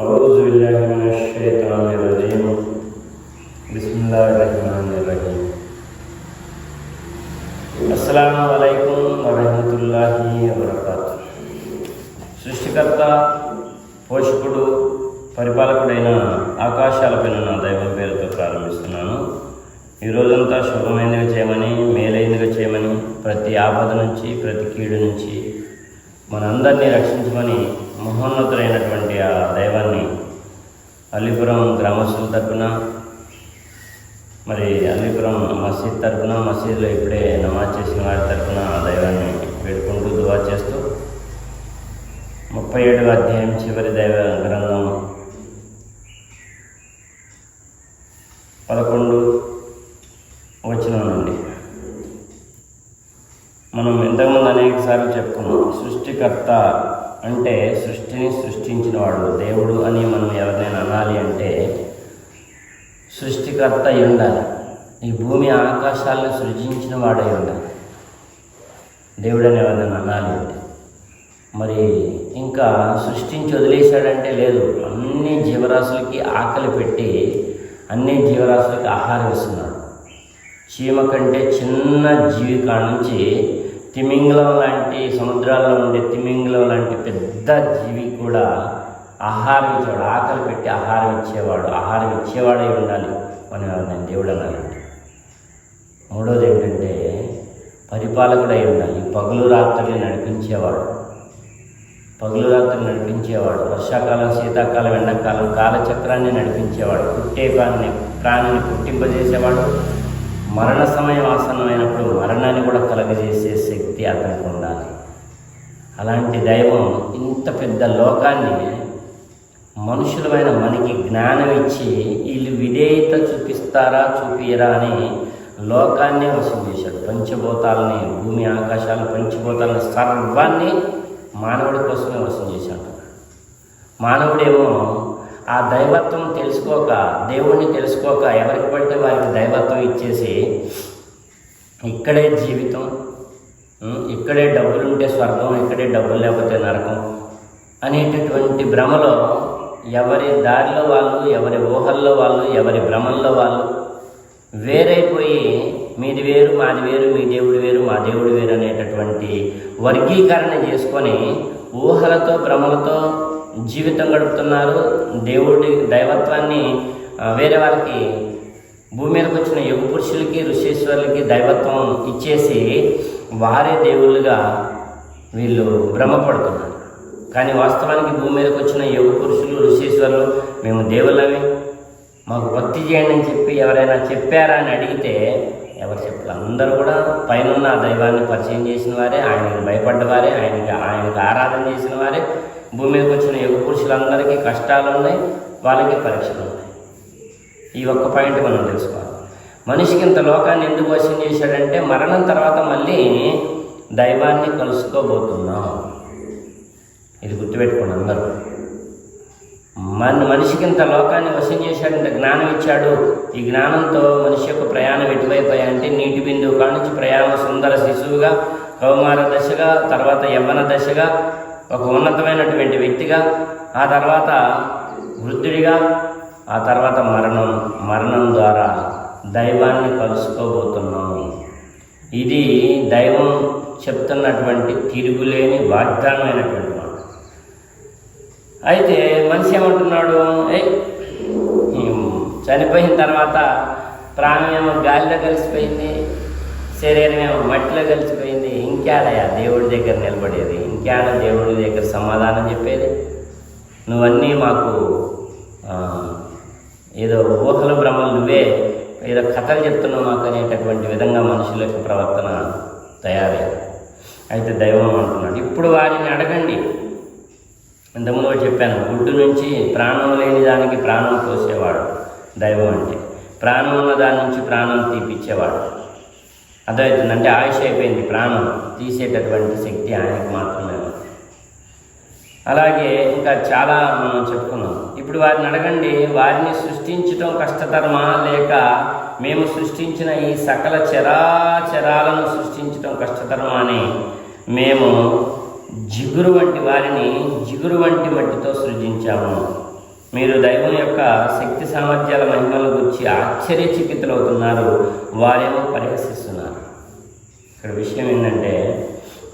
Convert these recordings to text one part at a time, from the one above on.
أعوذ بالله من الشيطان الرجيم بسم الله الرحمن الرحيم అస్సలం వలైకుం వరహమతుల్లాహి వబర్కాతు సృష్టికర్త పోషకుడు పరిపాలకుడైన ఆకాశాలపైన నా దైవం పేరుతో ప్రారంభిస్తున్నాను ఈ రోజంతా శుభమైనదిగా చేయమని మేలైనదిగా చేయమని ప్రతి ఆపద నుంచి ప్రతి కీడు నుంచి మనందరినీ రక్షించమని మసీదులో ఇప్పుడే నమాజ్ చేసిన వారి తరపున దైవాన్ని వేడుకుంటూ దువా చేస్తూ ముప్పై ఏడవ అధ్యాయం చివరి దైవ గ్రంథం పదకొండు వచనం నుండి. మనం ఇంతకుముందు అనేక సార్లు చెప్పుకున్నాం సృష్టికర్త అంటే సృష్టిని సృష్టించినవాడు దేవుడు అని మనం ఎవరినైనా అనాలి అంటే సృష్టికర్త ఉండాలి. ఈ భూమి ఆకాశాలను సృజించిన వాడై ఉండాలి దేవుడు అని అనాలి అంటే మరి ఇంకా సృష్టించి వదిలేశాడంటే లేదు. అన్ని జీవరాశులకి ఆకలి పెట్టి అన్ని జీవరాశులకి ఆహారం ఇస్తున్నాడు. చీమ కంటే చిన్న జీవి కాడ నుంచి తిమింగలం లాంటి సముద్రాల్లో ఉండే తిమింగలం లాంటి పెద్ద జీవి కూడా ఆహారం ఇచ్చేవాడు ఆకలి పెట్టి ఆహారం ఇచ్చేవాడు ఆహారం ఇచ్చేవాడే ఉండాలి మన నేను దేవుడు అనాలంటే మూడోది ఏంటంటే పరిపాలకుడై ఉండాలి. పగులు రాత్రులు నడిపించేవాడు. పగులు రాత్రి నడిపించేవాడు. వర్షాకాలం శీతాకాలం ఎండాకాలం కాలచక్రాన్ని నడిపించేవాడు. పుట్టే ప్రాణిని ప్రాణిని పుట్టింపజేసేవాడు. మరణ సమయం ఆసన్నమైనప్పుడు మరణాన్ని కూడా కలగజేసే శక్తి అతనికి ఉండాలి. అలాంటి దైవం ఇంత పెద్ద లోకాన్ని మనుషులమైన మనకి జ్ఞానం ఇచ్చి వీళ్ళు విధేయత చూపిస్తారా చూపియరా అని లోకాన్నే వశం చేశాడు. పంచభూతాలని భూమి ఆకాశాలు పంచభూతాలని సర్వాన్ని మానవుడి కోసమే వశం చేశాడు. మానవుడేమో ఆ దైవత్వం తెలుసుకోక దేవుణ్ణి తెలుసుకోక ఎవరికి పడితే వారికి దైవత్వం ఇచ్చేసి ఇక్కడే జీవితం ఇక్కడే డబ్బులు ఉంటే స్వర్గం ఇక్కడే డబ్బులు లేకపోతే నరకం అనేటటువంటి భ్రమలో ఎవరి దారిలో వాళ్ళు ఎవరి ఊహల్లో వాళ్ళు ఎవరి భ్రమల్లో వాళ్ళు వేరైపోయి మీది వేరు మాది వేరు మీ దేవుడు వేరు మా దేవుడు వేరు అనేటటువంటి వర్గీకరణ చేసుకొని ఊహలతో భ్రమలతో జీవితం గడుపుతున్నారు. దేవుడి దైవత్వాన్ని వేరే వాళ్ళకి భూమి మీదకి వచ్చిన యుగ పురుషులకి ఋషేశ్వరులకి దైవత్వం ఇచ్చేసి వారే దేవుళ్ళుగా వీళ్ళు భ్రమపడుతున్నారు. కానీ వాస్తవానికి భూమి మీదకి వచ్చిన యుగ పురుషులు ఋషేశ్వరులు మేము దేవుళ్ళమే. మాకు భక్తి చేయండి అని చెప్పి ఎవరైనా చెప్పారా అని అడిగితే ఎవరు చెప్పారు అందరూ కూడా పైన ఆ దైవాన్ని పరిచయం చేసిన వారే ఆయనకి భయపడ్డవారే ఆయనకి ఆయనకి ఆరాధన చేసిన వారే. భూమి మీదకి వచ్చిన యుగ పురుషులందరికీ కష్టాలు ఉన్నాయి వాళ్ళకి పరీక్షలు ఉన్నాయి. ఈ ఒక్క పాయింట్ మనం తెలుసుకోవాలి. మనిషికి ఇంత లోకాన్ని ఎందుకు వశం చేశాడంటే మరణం తర్వాత మళ్ళీ దైవాన్ని కలుసుకోబోతున్నాం. ఇది గుర్తుపెట్టుకోండి అందరూ. మన మనిషికి ఇంత లోకాన్ని వశం చేశాడు ఇంత జ్ఞానం ఇచ్చాడు ఈ జ్ఞానంతో మనిషి యొక్క ప్రయాణం ఎటువైపోయాయంటే నీటి బిందువు కానుంచి ప్రయాణం సుందర శిశువుగా కౌమార దశగా తర్వాత యవ్వన దశగా ఒక ఉన్నతమైనటువంటి వ్యక్తిగా ఆ తర్వాత వృద్ధుడిగా ఆ తర్వాత మరణం మరణం ద్వారా దైవాన్ని కలుసుకోబోతున్నాం. ఇది దైవం చెప్తున్నటువంటి తిరుగులేని వాగ్దానమైనటువంటి అయితే మనిషి ఏమంటున్నాడు? ఏ? చనిపోయిన తర్వాత ప్రాణం ఏమో గాలిలో కలిసిపోయింది శరీరం ఏమో మట్టిలో కలిసిపోయింది. ఇంకేడయా దేవుడి దగ్గర నిలబడేది. ఇంకేడ దేవుడి దగ్గర సమాధానం చెప్పేది? నువ్వన్నీ మాకు ఏదో ఊహల భ్రమలు నువ్వే ఏదో కథలు చెప్తున్నావు మాకు అనేటటువంటి విధంగా మనుషుల యొక్క ప్రవర్తన తయారైంది. అయితే దైవం అంటున్నాడు ఇప్పుడు వారిని అడగండి. ఇంతకుముందు చెప్పాను గుడ్డు నుంచి ప్రాణం లేని దానికి ప్రాణం పోసేవాడు దైవం అంటే. ప్రాణం ఉన్న దాని నుంచి ప్రాణం తీపిచ్చేవాడు. అర్థమవుతుంది? అంటే ఆయుష్ అయిపోయింది ప్రాణం తీసేటటువంటి శక్తి ఆయనకు మాత్రమే ఉంది. అలాగే ఇంకా చాలా మనం చెప్పుకున్నాం. ఇప్పుడు వారిని అడగండి వారిని సృష్టించటం కష్టతరమా? లేక మేము సృష్టించిన ఈ సకల చరాచరాలను సృష్టించటం కష్టతరమా అని మేము జిగురు వంటి వారిని జిగురు వంటి మట్టితో సృజించాము. మీరు దైవం యొక్క శక్తి సామర్థ్యాల మహిమను గురించి ఆశ్చర్యచకితులవుతున్నారు. వారేమో పరిహసిస్తున్నారు. ఇక్కడ విషయం ఏంటంటే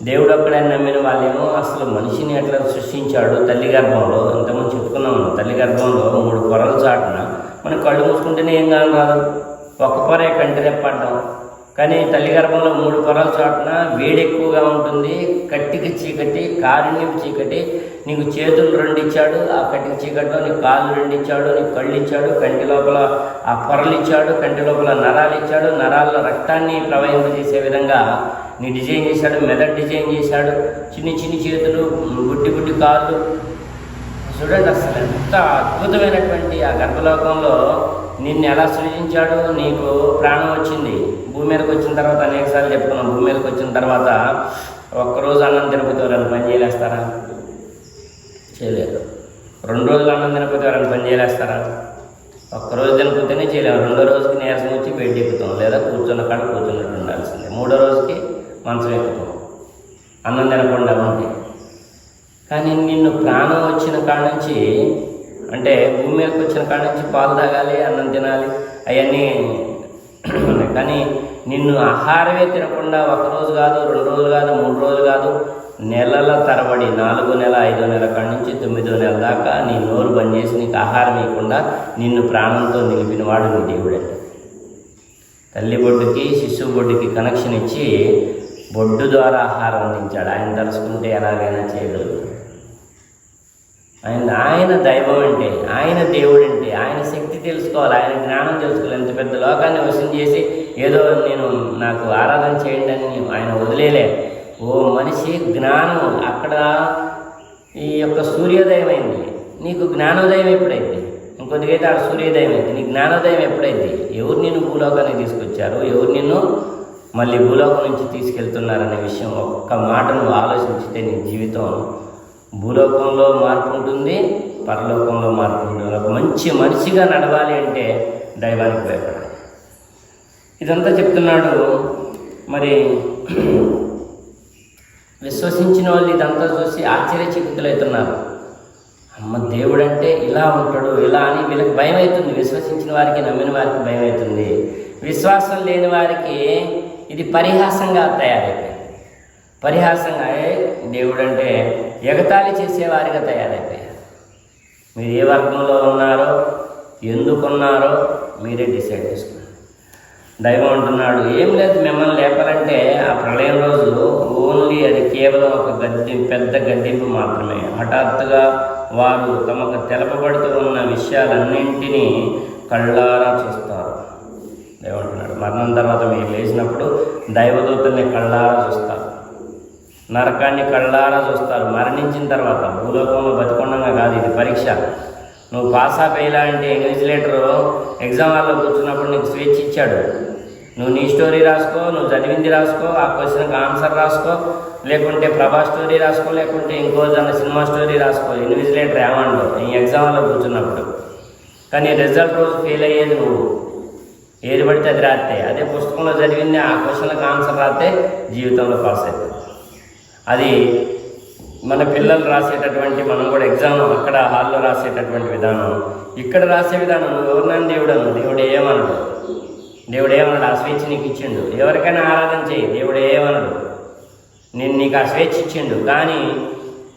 దేవుడు అక్కడే నమ్మిన వాళ్ళేమో అసలు మనిషిని ఎట్లా సృష్టించాడు? తల్లి గర్భంలో ఇంతకుముందు చెప్పుకున్నాము తల్లి గర్భంలో మూడు పొరలు చాటున మనం కళ్ళు మూసుకుంటేనే ఏం కాదు రాదు ఒక్క పొర కంటినే పడ్డం కానీ తల్లి గర్భంలో మూడు పొరల చాటున వేడి ఎక్కువగా ఉంటుంది. కట్టికి చీకటి కారుణ్యం చీకటి. నీకు చేతులు రెండు ఇచ్చాడు ఆ కట్టికి చీకటిలో నీకు కాళ్ళు రెండు ఇచ్చాడు నీకు కళ్ళు ఇచ్చాడు కంటి లోపల ఆ పొరలు ఇచ్చాడు కంటి లోపల నరాలు ఇచ్చాడు నరాల్లో రక్తాన్ని ప్రవహింపజేసే విధంగా నీ డిజైన్ చేశాడు మెదడు డిజైన్ చేశాడు. చిన్ని చిన్ని చేతులు గుడ్డి గుడ్డి కాళ్ళు చూడండి అసలు ఎంత అద్భుతమైనటువంటి ఆ గర్భలోకంలో నిన్ను ఎలా సృజించాడు నీకు ప్రాణం వచ్చింది. భూమి మీదకి వచ్చిన తర్వాత అనేకసార్లు చెప్పుకున్నాం. భూమి మీదకి వచ్చిన తర్వాత ఒక్కరోజు అన్నం తినకపోతే ఎవరైనా పని చేయలేస్తారా? చేయలేరు రెండు రోజులు అన్నం తినకపోతే ఎవరైనా పని చేయలేస్తారా? ఒక్కరోజు తినకపోతేనే చేయలేము. రెండో రోజుకి నీరసం వచ్చి బయట ఎక్కుతాం లేదా కూర్చున్న కాడ కూర్చున్నట్టు ఉండాల్సిందే. మూడో రోజుకి మంచం ఎక్కుతాం అన్నం తినకుండా ఉంటే. కానీ నిన్ను ప్రాణం కాడ నుంచి అంటే భూమి మీదకి వచ్చిన కాడ నుంచి పాలు తాగాలి అన్నం తినాలి అవన్నీ కానీ నిన్ను ఆహారమే తినకుండా ఒక రోజు కాదు రెండు రోజులు కాదు మూడు రోజులు కాదు నెలల తరబడి నాలుగో నెల ఐదో నెల కాడి నుంచి తొమ్మిదో నెల దాకా నీ నోరు బంద్ చేసి నీకు ఆహారం ఇవ్వకుండా నిన్ను ప్రాణంతో నిలిపినవాడు నీ దేవుడే. తల్లి బొడ్డుకి శిశువు బొడ్డుకి కనెక్షన్ ఇచ్చి బొడ్డు ద్వారా ఆహారం అందించాడు. ఆయన తలుచుకుంటే ఎలాగైనా చేయగలుగుతాడు. ఆయన ఆయన దైవం అంటే ఆయన దేవుడు అంటే ఆయన శక్తి తెలుసుకోవాలి ఆయన జ్ఞానం తెలుసుకోవాలి. ఎంత పెద్ద లోకాన్ని వశం చేసి ఏదో నేను నాకు ఆరాధన చేయండి అని ఆయన వదిలేలే. ఓ మనిషి జ్ఞానం అక్కడ ఈ యొక్క సూర్యోదయం అయింది. నీకు జ్ఞానోదయం ఎప్పుడైంది? ఇంకొద్దిగా అయితే ఆడ సూర్యోదయం అయింది. నీ జ్ఞానోదయం ఎప్పుడైంది? ఎవరు నిన్ను భూలోకానికి తీసుకొచ్చారు? ఎవరు నిన్ను మళ్ళీ భూలోకం నుంచి తీసుకెళ్తున్నారనే విషయం ఒక్క మాటను ఆలోచించితే నీ జీవితం భూలోకంలో మార్పు ఉంటుంది పరలోకంలో మార్పు ఉంటుంది. ఒక మంచి మనిషిగా నడవాలి అంటే దైవానికి భయపడాలి. ఇదంతా చెప్తున్నాడు. మరి విశ్వసించిన వాళ్ళు ఇదంతా చూసి ఆశ్చర్యచకితులవుతున్నారు. అమ్మ దేవుడు అంటే ఇలా ఉంటాడు ఇలా అని వీళ్ళకి భయం అవుతుంది విశ్వసించిన వారికి నమ్మిన వారికి భయం అవుతుంది విశ్వాసం లేని వారికి ఇది పరిహాసంగా తయారైపోయింది. పరిహాసంగా దేవుడు అంటే ఎగతాళి చేసేవారిగా తయారైపోయారు. మీరు ఏ వర్గంలో ఉన్నారో ఎందుకున్నారో మీరే డిసైడ్ చేసుకున్నారు. దైవం అంటున్నాడు ఏం లేదు మిమ్మల్ని లేపాలంటే ఆ ప్రళయం రోజు ఓన్లీ అది కేవలం ఒక గడ్డి పెద్ద గడ్డింపు మాత్రమే. హఠాత్తుగా వారు తమకు తెలపబడుతూ ఉన్న విషయాలన్నింటినీ కళ్ళారా చూస్తారు. దైవం అంటున్నాడు మరణం తర్వాత మీరు లేచినప్పుడు దైవదూతల్ని కళ్ళారా చూస్తారు. నరకాన్ని కళ్ళారా చూస్తారు. మరణించిన తర్వాత భూలోకంలో బతికొండగా కాదు ఇది పరీక్ష. నువ్వు పాస్ ఆఫ్ అంటే ఇన్విజిలేటరు ఎగ్జామ్ హాల్లో కూర్చున్నప్పుడు నీకు స్వేచ్ఛ ఇచ్చాడు. నువ్వు నీ స్టోరీ రాసుకో నువ్వు చదివింది రాసుకో ఆ క్వశ్చన్కి ఆన్సర్ రాసుకో లేకుంటే ప్రభా స్టోరీ రాసుకో లేకుంటే ఇంకో దాని సినిమా స్టోరీ రాసుకో ఇన్విజిలేటర్ ఏమండో నీ ఎగ్జామ్ హాల్లో కూర్చున్నప్పుడు. కానీ రిజల్ట్ రోజు ఫెయిల్ అయ్యేది నువ్వు. ఏది పడితే అది రాస్తే అదే పుస్తకంలో చదివింది ఆ క్వశ్చన్కి ఆన్సర్ రాస్తే జీవితంలో పాస్ అవుతుంది అది మన పిల్లలు రాసేటటువంటి మనం కూడా ఎగ్జామ్ అక్కడ హాల్లో రాసేటటువంటి విధానం. ఇక్కడ రాసే విధానం నువ్వు ఎవరినని దేవుడు అను దేవుడు ఏమనడు? దేవుడు ఏమన్నాడు ఆ స్వేచ్ఛ నీకు ఇచ్చిండు. ఎవరికైనా ఆరాధన చేయి దేవుడు ఏమనడు? నేను నీకు ఆ స్వేచ్ఛ ఇచ్చిండు. కానీ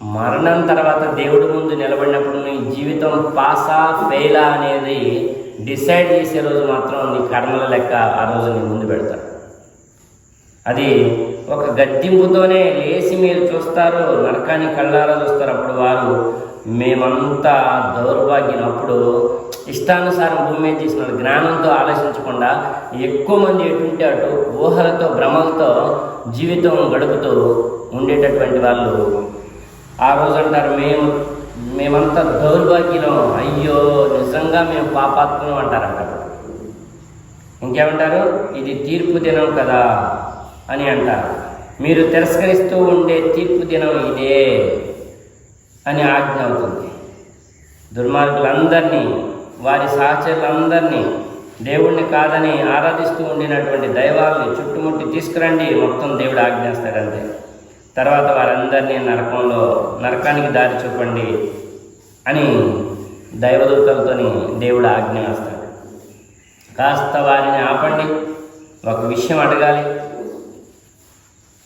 మరణం తర్వాత దేవుడి ముందు నిలబడినప్పుడు నీ జీవితం పాసా ఫెయిలా అనేది డిసైడ్ చేసే రోజు మాత్రం నీ కర్మల లెక్క ఆ రోజు నీ ముందు పెడతాడు అది ఒక గద్దింపుతోనే లేచి మీరు చూస్తారు నరకాన్ని కళ్ళారా చూస్తారు అప్పుడు వారు. మేమంతా దౌర్భాగ్యం అప్పుడు ఇష్టానుసారం భూమి మీద చేసిన జ్ఞానంతో ఆలోచించకుండా ఎక్కువ మంది ఎటుంటే అటు ఊహలతో భ్రమలతో జీవితం గడుపుతూ ఉండేటటువంటి వాళ్ళు. ఆ రోజు అంటారు మేము మేమంతా దౌర్భాగ్యం అయ్యో నిజంగా మేము పాపాత్మం అంటారంట ఇంకేమంటారు? ఇది తీర్పు దినం కదా. అని అంటారు. మీరు తిరస్కరిస్తూ ఉండే తీర్పు దినం ఇదే అని ఆజ్ఞ అవుతుంది. దుర్మార్గులందరినీ వారి సహచరులందరినీ దేవుణ్ణి కాదని ఆరాధిస్తూ ఉండినటువంటి దైవాల్ని చుట్టుముట్టి తీసుకురండి మొత్తం దేవుడు ఆజ్ఞాస్తాడంతే. తర్వాత వారందరినీ నరకంలో నరకానికి దారి చూపండి అని దైవదూతలతోని దేవుడు ఆజ్ఞ వేస్తాడు కాస్త వారిని ఆపండి ఒక విషయం అడగాలి.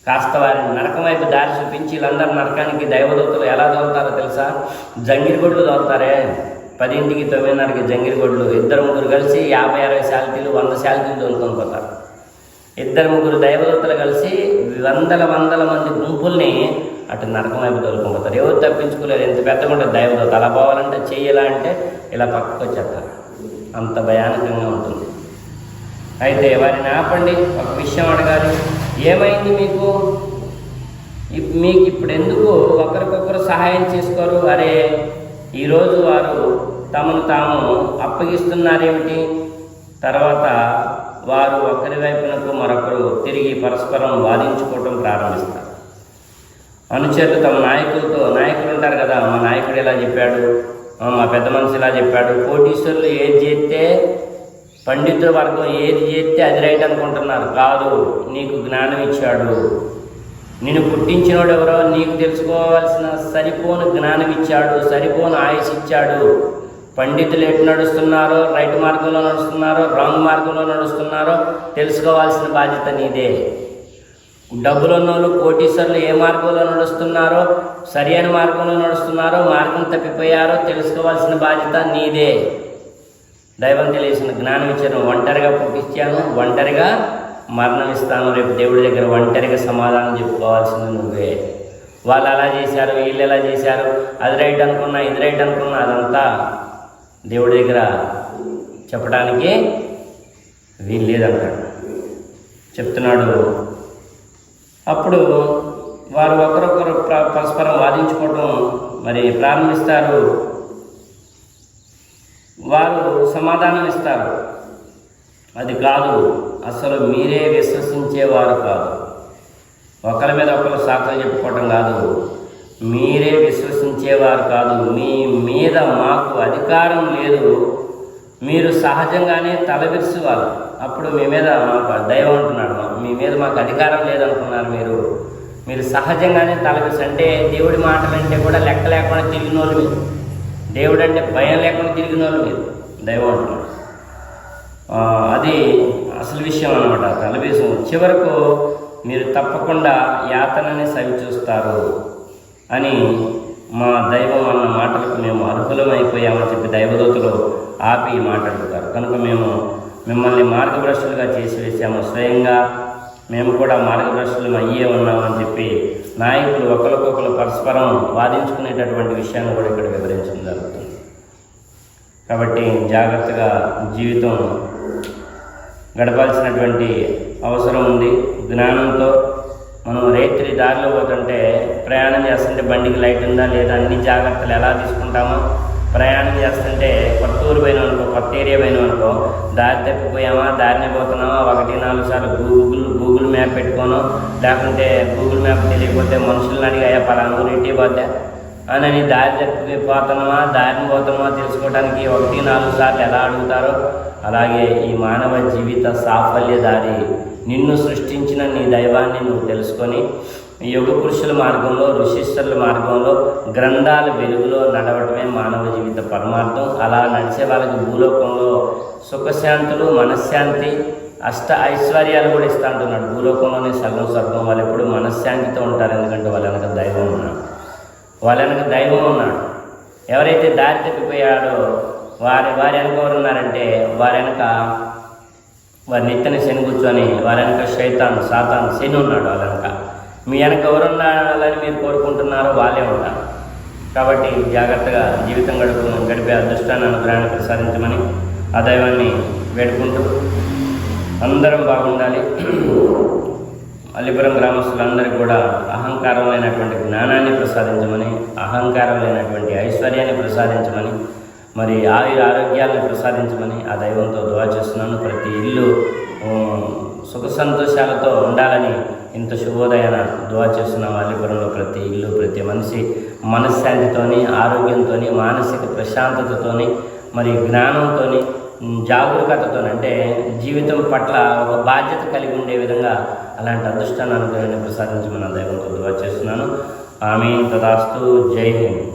కాస్త వారిని నరకం వైపు దారి చూపించి వీళ్ళందరూ నరకానికి దైవదూతలు ఎలా దోలుతారో తెలుసా? జంగిరిగొడ్లు దోలుతారే. పదింటికి తొమ్మిదిన్నరకి జంగిరిగొడ్లు. ఇద్దరు ముగ్గురు కలిసి యాభై అరవై శాలరీలు వంద శాలరీలు దొరుకుతుంది పోతారు. ఇద్దరు ముగ్గురు దైవదూతలు కలిసి వందల వందల మంది గుంపుల్ని అటు నరకం వైపు తోలుకుపోతారు ఎవరు తప్పించుకోలేరు. ఎంత పెద్దగా దైవదూత అలా పోవాలంటే చెయ్యాలా అంటే ఇలా పక్కకు వచ్చేస్తారు. అంత భయానకంగా ఉంటుంది. అయితే వారిని ఆపండి. ఒక విషయం అడగాలి. ఏమైంది మీకు? ఇప్- మీకు ఇప్పుడు ఎందుకు ఒకరికొకరు సహాయం చేసుకోరు? అరే ఈరోజు వారు తమను తాము అప్పగిస్తున్నారేమిటి? తర్వాత వారు ఒకరి వైపునకు మరొకరు తిరిగి పరస్పరం వాదించుకోవటం ప్రారంభిస్తారు. అనుచరులు తమ నాయకులతో నాయకులు ఉంటారు కదా మా నాయకుడు ఇలా చెప్పాడు మా పెద్ద మనిషి ఇలా చెప్పాడు కోటీశ్వరులు ఏం చేస్తే పండితుల వర్గం ఏది చేస్తే అది రైట్ అనుకుంటున్నారు. కాదు నీకు జ్ఞానం ఇచ్చాడు. నిన్ను పుట్టించినోడు ఎవరో నీకు తెలుసుకోవాల్సిన సరిపోను జ్ఞానం ఇచ్చాడు సరిపోను ఆయుష్ ఇచ్చాడు. పండితులు ఎటు నడుస్తున్నారో రైట్ మార్గంలో నడుస్తున్నారో రాంగ్ మార్గంలో నడుస్తున్నారో తెలుసుకోవాల్సిన బాధ్యత నీదే. డబ్బులు ఉన్నోళ్ళు కోటీశ్వరులు ఏ మార్గంలో నడుస్తున్నారో సరి అయిన మార్గంలో నడుస్తున్నారో మార్గం తప్పిపోయారో తెలుసుకోవాల్సిన బాధ్యత నీదే. దైవం తెలిసిన జ్ఞానం ఇచ్చాను ఒంటరిగా పుట్టించాను ఒంటరిగా మరణం ఇస్తాను రేపు దేవుడి దగ్గర ఒంటరిగా సమాధానం చెప్పుకోవాల్సింది నువ్వే. వాళ్ళు అలా చేశారు వీళ్ళు ఎలా చేశారు అది రైట్ అనుకున్నా ఇది రైట్ అనుకున్నా అదంతా దేవుడి దగ్గర చెప్పడానికి వీలు లేదంటాడు. చెప్తున్నాడు అప్పుడు వారు ఒకరొకరు పరస్పరం వాదించుకోవటం మరి ప్రారంభిస్తారు. వారు సమాధానం ఇస్తారు. అది కాదు అసలు మీరే విశ్వసించేవారు కాదు. ఒకరి మీద ఒకరు సాక్ష్యం చెప్పుకోవటం కాదు. మీరే విశ్వసించేవారు కాదు. మీ మీద మాకు అధికారం లేదు. మీరు సహజంగానే తలవిరుచువారు అప్పుడు మీ మీద మాకు దైవం అంటున్నాడు మా- మీ మీద మాకు అధికారం లేదనుకున్నారు మీరు. మీరు సహజంగానే తలవిరుచు అంటే దేవుడి మాటలంటే కూడా లెక్క లేకుండా తిరిగిన వాళ్ళు మీరు. దేవుడు అంటే భయం లేకుండా తిరిగిన వాళ్ళు మీరు. దైవం అంటున్నాడు అది అసలు విషయం అనమాట తలవేశం చివరకు మీరు తప్పకుండా యాతనని సవి చూస్తారు అని మా దైవం అన్న మాటలకు మేము అర్హులమైపోయామని చెప్పి దైవదూతలు ఆపి మాట్లాడుతారు కనుక మేము మిమ్మల్ని మార్గభ్రష్టులుగా చేసి వేసాము స్వయంగా మేము కూడా మార్గభ్రష్టులు అయ్యే ఉన్నామని చెప్పి నాయకులు ఒకరికొకరు పరస్పరం వాదించుకునేటటువంటి విషయాన్ని కూడా ఇక్కడ వివరించడం జరుగుతుంది. కాబట్టి జాగ్రత్తగా జీవితం గడపాల్సినటువంటి అవసరం ఉంది. జ్ఞానంతో మనం రైత్రి దారిలో పోతుంటే ప్రయాణం చేస్తుంటే బండికి లైట్ ఉందా లేదా అన్ని జాగ్రత్తలు ఎలా తీసుకుంటామో ప్రయాణం చేస్తుంటే కొత్త ఊరు పోయిన అనుకో కొత్త ఏరియా పోయిన అనుకో దారి తప్పిపోయామా దారిని పోతున్నామా ఒకటి నాలుగు సార్లు గూగుల్ గూగుల్ మ్యాప్ పెట్టుకోను లేకుంటే గూగుల్ మ్యాప్ తెలియకపోతే మనుషులను అడిగాయా పలానా ఊరు ఇంటికి పోతే? అని దారి తప్పిపోయి పోతున్నామా దారిని పోతున్నామా తెలుసుకోవడానికి ఒకటి నాలుగు సార్లు ఎలా అడుగుతారో అలాగే ఈ మానవ జీవిత సాఫల్య దారి నిన్ను సృష్టించిన నీ దైవాన్ని నువ్వు తెలుసుకొని యుగ పురుషుల మార్గంలో ఋషిశ్వరుల మార్గంలో గ్రంథాల వెలుగులో నడవటమే మానవ జీవిత పరమార్థం. అలా నడిచే వాళ్ళకి భూలోకంలో సుఖశాంతులు మనశ్శాంతి అష్ట ఐశ్వర్యాలు కూడా ఇస్తా అంటున్నాడు. భూలోకంలోనే సగం స్వర్గం వాళ్ళు ఎప్పుడు మనశ్శాంతితో ఉంటారు. ఎందుకంటే వాళ్ళ వెనక దైవం ఉన్నాడు. వాళ్ళ వెనక దైవం ఉన్నాడు. ఎవరైతే దారి తప్పిపోయాడో వారి వారి వెనక ఎవరు ఉన్నారంటే వారి వెనక వారి నెత్తిన శని కూర్చొని వారి వెనక శైతాన్ సాతాన్ శని ఉన్నాడు వాళ్ళ వెనక. మీ వెనక ఎవరు మీరు కోరుకుంటున్నారో వాళ్ళే ఉంటారు. కాబట్టి జాగ్రత్తగా జీవితం గడుపు గడిపే అదృష్టాన్ని అనుగ్రహాన్ని ప్రసాదించమని ఆ దైవాన్ని వేడుకుంటూ అందరం బాగుండాలి. అల్లిపురం గ్రామస్తులందరికీ కూడా అహంకారం లేనటువంటి జ్ఞానాన్ని ప్రసాదించమని అహంకారం లేనటువంటి ఐశ్వర్యాన్ని ప్రసాదించమని మరి ఆయుర ఆరోగ్యాలను ప్రసాదించమని ఆ దైవంతో దువా చేస్తున్నాను. ప్రతి ఇల్లు సుఖ సంతోషాలతో ఉండాలని ఇంత శుభోదయాన దువా చేస్తున్నాం అల్లిపురంలో ప్రతి ఇల్లు ప్రతి మనిషి మనశ్శాంతితోని ఆరోగ్యంతోని మానసిక ప్రశాంతతతోని మరి జ్ఞానంతో జాగరూకతతో అంటే జీవితం పట్ల ఒక బాధ్యత కలిగి ఉండే విధంగా అలాంటి అదృష్టాన్ని అనుగ్రహాన్ని ప్రసాదించమని దైవంతో దువా చేస్తున్నాను. ఆమె తదాస్తు. జై హింద్.